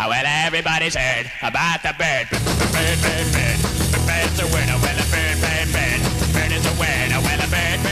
Ah, well, everybody's heard about the bird. Bird, bird, bird. Bird's a winner. Well, a bird, bird, bird. Bird is a winner. Well, a bird, bird.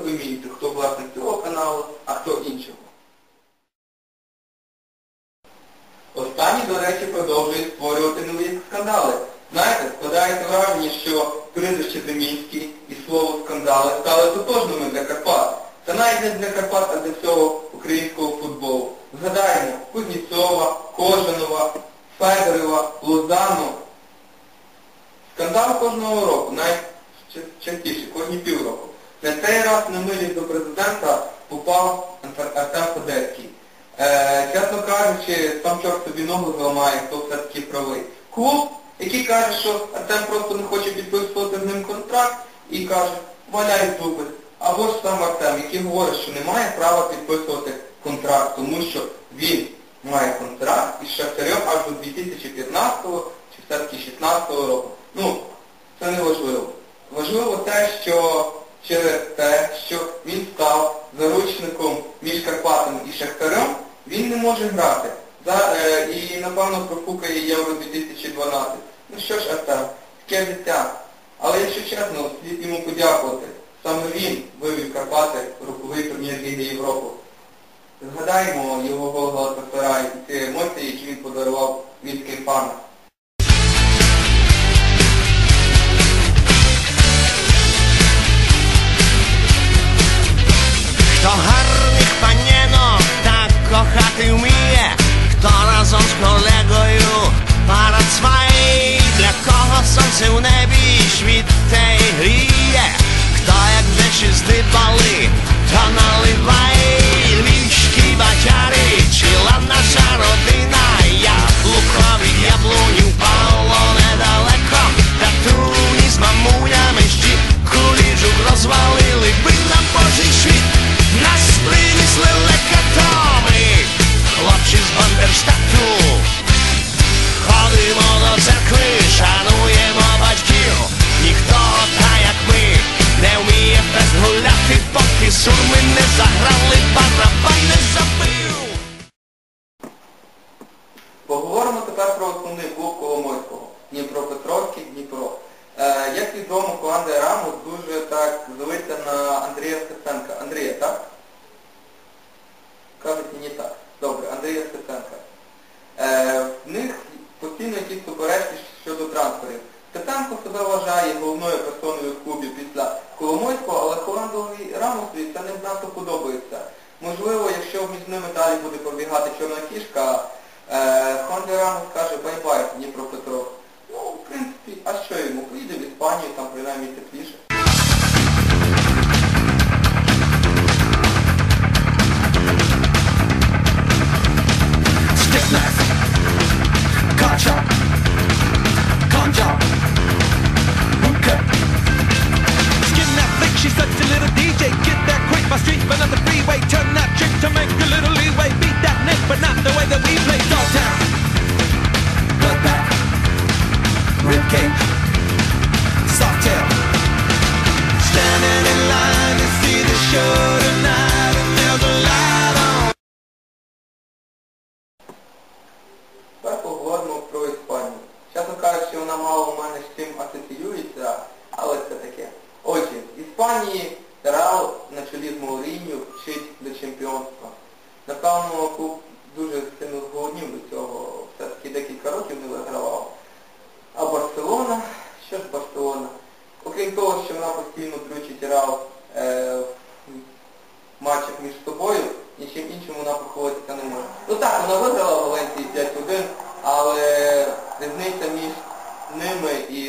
Ви розумієте, хто власник цього каналу, а хто іншого. Останні, до речі, продовжують створювати нові скандали. Знаєте, складається враження, що прізвище Демінський і слово скандали стали тотожними для Карпат. Та навіть не для Карпат, а для всього українського Цей на милість до президента попав Артем Федецький. Е, чесно кажучи, сам чорт собі ногу зламає, хто все-таки правий. Клуб, який каже, що Артем просто не хоче підписувати з ним контракт і каже, валяй зуби. Або ж сам Артем, який говорить, що не має права підписувати контракт, тому що він має контракт із Шахтарем аж до 2015 чи все-таки 16 року. Ну, це не важливо. Важливо те, що через те, що він став заручником між Карпатами і Шахтарем, він не може грати. За, е, і, напевно, профукає Євро 2012. Ну що ж, Артем, таке життя. Але якщо чесно, слід йому подякувати. Саме він вивів Карпати в груповий турнір Ліги Європи. Згадаємо його гол Галатасарай і ці емоції, які він подарував від Кейпана. świt tej rije Kto jak w życiu to na поки сурми не якщо між ними далі буде пробігати чорна кішка, е, Хонді Рамос каже бай-бай Дніпропетров. Ну, в принципі, а що йому? Поїде в Іспанію, там принаймні тепліше. Stiffness, вона мало у мене з чим асоціюється, але це таке. Отже, в Іспанії Реал на чолі з Маурінью вчить до чемпіонства. Напевно, клуб дуже сильно зголоднів до цього, все-таки декілька років не вигравав. А Барселона, що ж Барселона? Окрім того, що вона постійно включить Реал е, в матчах між собою, нічим іншим вона поховатися не може. Ну так, вона виграла в Валенції 5-1, але різниця між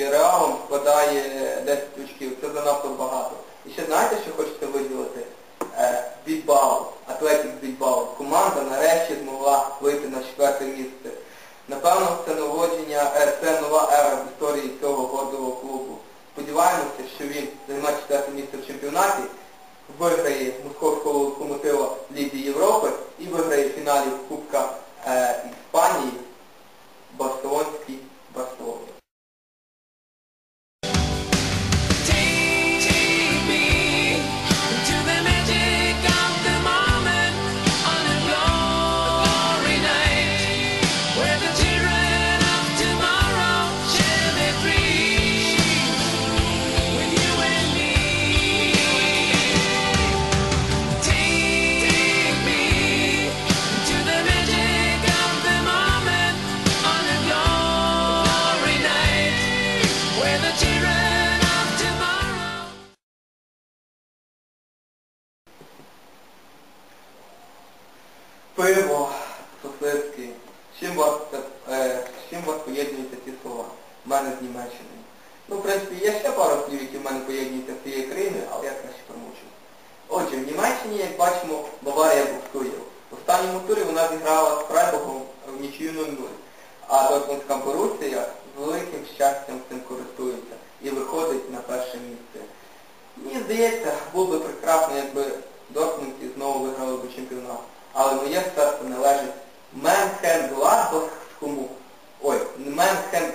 і Реалом складає 10 очків. Це занадто багато. І ще знаєте, що хочете виділити? Е, Більбао, Атлетік Більбао. Команда нарешті змогла вийти на четверте місце. Напевно, це наводження, е, це нова ера в історії цього гордого клубу. Сподіваємося, що він займе четверте місце в чемпіонаті, виграє московського локомотива Лізі Європи і виграє в фіналі Кубка е, Іспанії Барселонський Пиво, сосиски. Чим вас, е, чим вас поєднуються ці слова? У мене з Німеччини. Ну, в принципі, є ще пару слів, які в мене поєднуються з цієї країни, але я краще промовчу. Отже, в Німеччині, як бачимо, Баварія буксує. В останньому турі вона зіграла з Фрайбургом в нічию 0-0. А Дортмундська Борусія з великим щастям цим користується і виходить на перше місце. Мені здається, було би прекрасно, якби Дортмундці знову виграли би чемпіонат. Але моє серце належить Менхен-Гладбахському, ой, Менхен-Гладбахській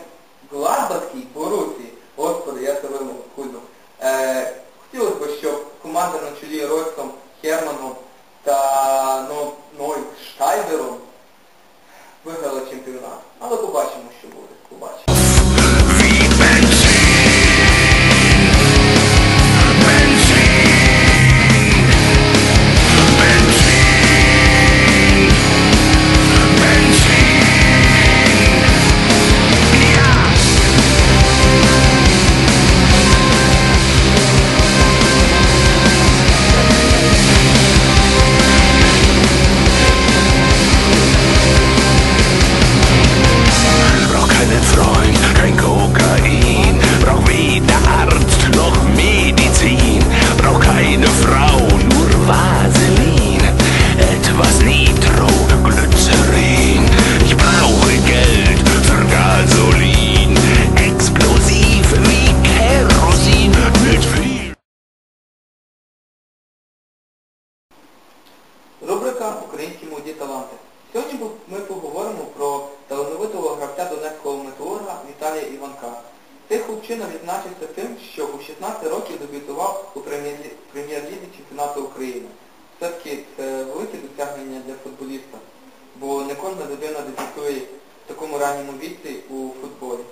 Рубрика Українські молоді таланти. Сьогодні ми поговоримо про талановитого гравця Донецького металурга Віталія Іванка. Цей хлопчина відзначився тим, що у 16 років дебютував у прем'єр- прем'єр-лізі чемпіонату України. Все-таки це велике досягнення для футболіста, бо не кожна людина дебютує в такому ранньому віці у футболі.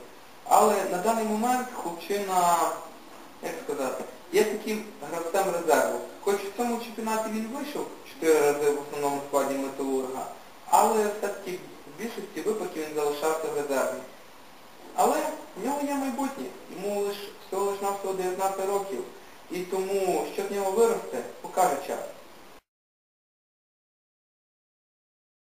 Але на даний момент хлопчина як сказати, є таким гравцем резерву. Хоч в цьому чемпіонаті він вийшов 4 рази в основному складі металурга, але